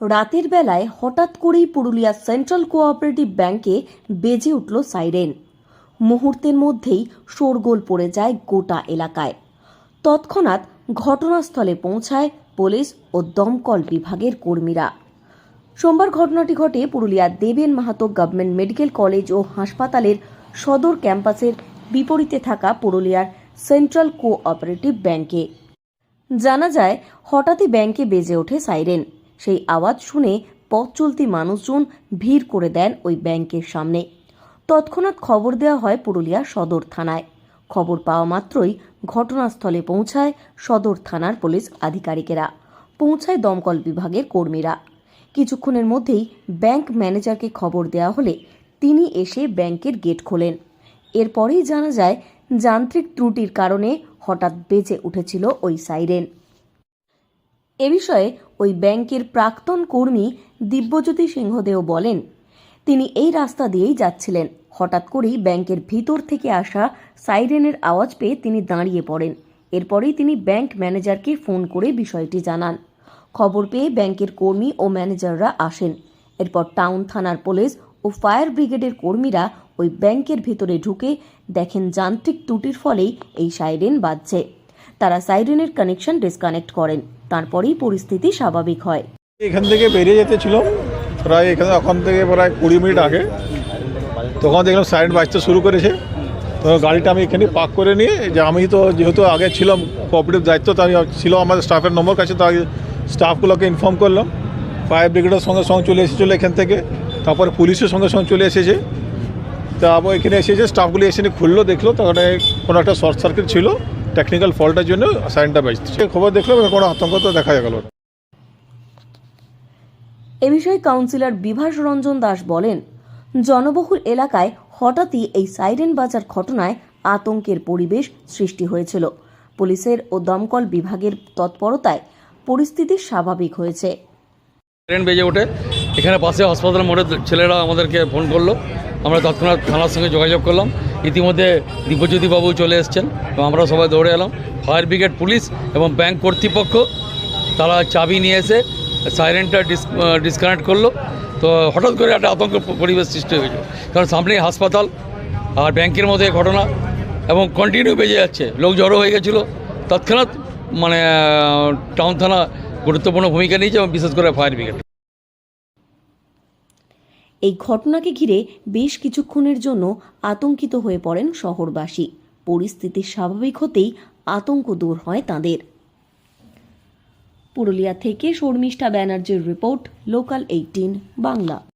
রাতের বেলায় হঠাৎ করেই পুরুলিয়া সেন্ট্রাল কোঅপারেটিভ ব্যাংকে বেজে উঠল সাইরেন। মুহূর্তের মধ্যেই শোরগোল পড়ে যায় গোটা এলাকায়। তৎক্ষণাৎ ঘটনাস্থলে পৌঁছায় পুলিশ ও দমকল বিভাগের কর্মীরা। সোমবার ঘটনাটি ঘটে পুরুলিয়ার Deben Mahato government medical college ও হাসপাতালের সদর ক্যাম্পাসের বিপরীতে থাকা পুরুলিয়ার সেন্ট্রাল কোঅপারেটিভ ব্যাংকে। জানা যায়, হঠাৎই ব্যাংকে বেজে ওঠে সাইরেন। সেই আওয়াজ শুনে পথ চলতি মানুষজন ভিড় করে দেন ওই ব্যাংকের সামনে। তৎক্ষণাৎ খবর দেওয়া হয় পুরুলিয়া সদর থানায়। খবর পাওয়া মাত্রই ঘটনাস্থলে পৌঁছায় সদর থানার পুলিশ আধিকারিকেরা। পৌঁছায় দমকল বিভাগের কর্মীরা। কিছুক্ষণের মধ্যেই ব্যাংক ম্যানেজারকে খবর দেওয়া হলে তিনি এসে ব্যাংকের গেট খোলেন। এরপরেই জানা যায়, যান্ত্রিক ত্রুটির কারণে হঠাৎ বেজে উঠেছিল ওই সাইরেন। এ বিষয়ে ওই ব্যাংকের প্রাক্তন কর্মী দিব্যজ্যোতি সিংহদেও বলেন, তিনি এই রাস্তা দিয়েই যাচ্ছিলেন। হঠাৎ করেই ব্যাংকের ভিতর থেকে আসা সাইরেনের আওয়াজ পেয়ে তিনি দাঁড়িয়ে পড়েন। এরপরেই তিনি ব্যাংক ম্যানেজারকে ফোন করে বিষয়টি জানান। খবর পেয়ে ব্যাংকের কর্মী ও ম্যানেজাররা আসেন। এরপর টাউন থানার পুলিশ ও ফায়ার ব্রিগেডের কর্মীরা ওই ব্যাংকের ভিতরে ঢুকে দেখেন যান্ত্রিক ত্রুটির ফলেই এই সাইরেন বাজছে। তারা সাইরেনের কানেকশন ডিসকানেক্ট করেন। তারপরেই পরিস্থিতি স্বাভাবিক হয়। এখান থেকে বেরিয়ে যেতে ছিল, প্রায় এখানে ওখান থেকে প্রায় কুড়ি মিনিট আগে। তখন দেখলাম সাইরেন বাজতে শুরু করেছে। তো গাড়িটা আমি এখানে পার্ক করে নিয়ে, যে আমি তো যেহেতু আগে ছিলাম কোঅপারেটিভ দায়িত্ব, তো আমি ছিল আমাদের স্টাফের নম্বর কাছে, তো স্টাফগুলোকে ইনফর্ম করলাম। ফায়ার ব্রিগেডের সঙ্গে সঙ্গে চলে এসেছিল এখান থেকে, তারপরে পুলিশের সঙ্গে সঙ্গে চলে এসেছে। তারপর এখানে এসেছে স্টাফগুলি এসে খুললো, দেখল তাহলে কোনো একটা শর্ট সার্কিট ছিল। টেকনিক্যাল ফল্টের জন্য সাইরেনটা বাজছে খবর দেখলাম কোনো আতঙ্ক তো দেখা গেল। এ বিষয়ে কাউন্সিলর বিভাস রঞ্জন দাস বলেন জনবহুল এলাকায় হঠাৎই এই সাইরেন বাজার ঘটনায় আতঙ্কের পরিবেশ সৃষ্টি হয়েছিল। পুলিশের ও দমকল বিভাগের তৎপরতায় পরিস্থিতি স্বাভাবিক হয়েছে। ট্রেন বেজে ওঠে। এখানে পাশে হাসপাতাল মোড়ে ছেলেরা আমাদেরকে ফোন করল। আমরা তৎক্ষণাৎ থানার সঙ্গে যোগাযোগ করলাম। ইতিমধ্যে দিব্যজ্যোতি বাবু চলে এসছেন এবং আমরা সবাই দৌড়ে এলাম। ফায়ার ব্রিগেড পুলিশ এবং ব্যাংক কর্তৃপক্ষ তারা চাবি নিয়ে এসে সাইরেনটা ডিস ডিসকানেক্ট করল। তো হঠাৎ করে একটা আতঙ্ক পরিবেশ সৃষ্টি হয়েছে কারণ সামনেই হাসপাতাল আর ব্যাংকের মধ্যে ঘটনা এবং কন্টিনিউ বেজে যাচ্ছে। লোক জড়ো হয়ে গেছিল। তৎক্ষণাৎ মানে টাউন থানা গুরুত্বপূর্ণ ভূমিকা নিয়েছে এবং বিশেষ করে ফায়ার ব্রিগেড এই ঘটনাকে ঘিরে বেশ কিছুক্ষণের জন্য আতঙ্কিত হয়ে পড়েন শহরবাসী। পরিস্থিতি স্বাভাবিক হতেই আতঙ্ক দূর হয় তাদের। পুরুলিয়া থেকে শর্মিষ্ঠা ব্যানার্জির রিপোর্ট লোকাল এইটিন বাংলা।